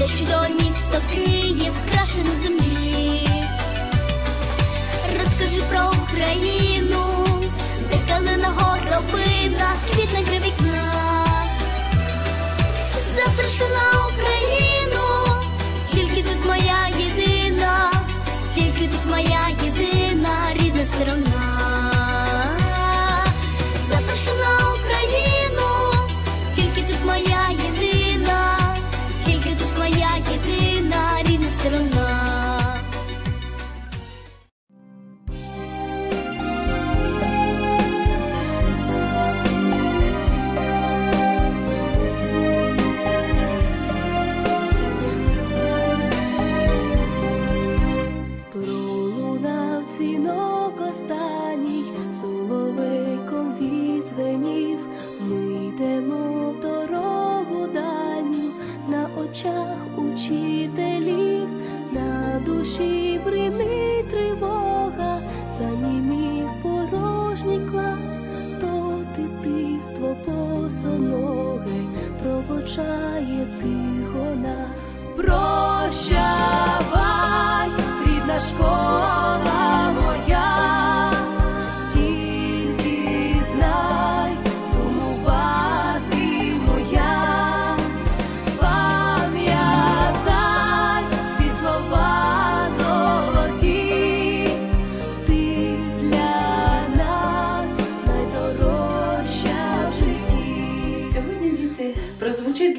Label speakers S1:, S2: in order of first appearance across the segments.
S1: де чудове місто Київ, крашене землі. Розкажи про Україну, де калина горобина, квітне край вікна. Запрошена
S2: очах учителів, на душі бринить тривога, занімів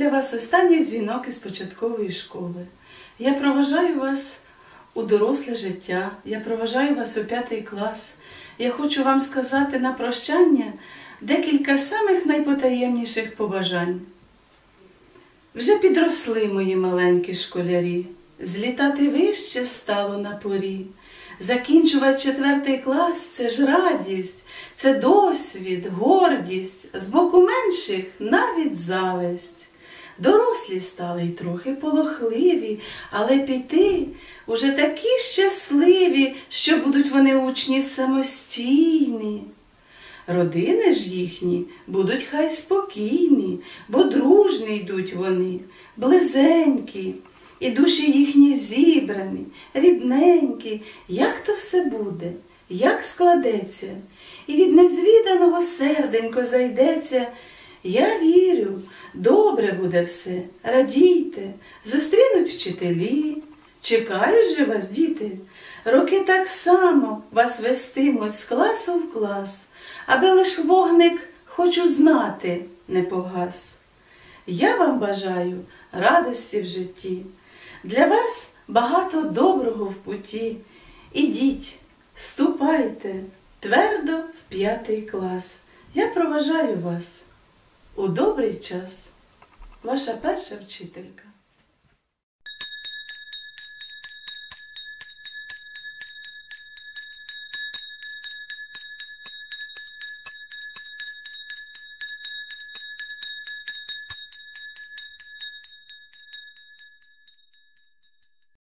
S3: для вас останній дзвінок із початкової школи. Я проважаю вас у доросле життя, я проважаю вас у п'ятий клас. Я хочу вам сказати на прощання декілька самих найпотаємніших побажань. Вже підросли мої маленькі школярі, злітати вище стало на порі. Закінчувати четвертий клас це ж радість, це досвід, гордість, з боку менших навіть зависть. Дорослі стали й трохи полохливі, але піти уже такі щасливі, що будуть вони учні самостійні. Родини ж їхні будуть хай спокійні, бо дружні йдуть вони, близенькі, і душі їхні зібрані, рідненькі. Як то все буде, як складеться, і від незвіданого серденько зайдеться. Я вірю, добре буде все, радійте, зустрінуть вчителі, чекають же вас, діти. Роки так само вас вестимуть з класу в клас, аби лиш вогник, хочу знати, не погас. Я вам бажаю радості в житті. Для вас багато доброго в путі. Ідіть, ступайте твердо в п'ятий клас. Я проважаю вас у добрий час. Ваша перша вчителька.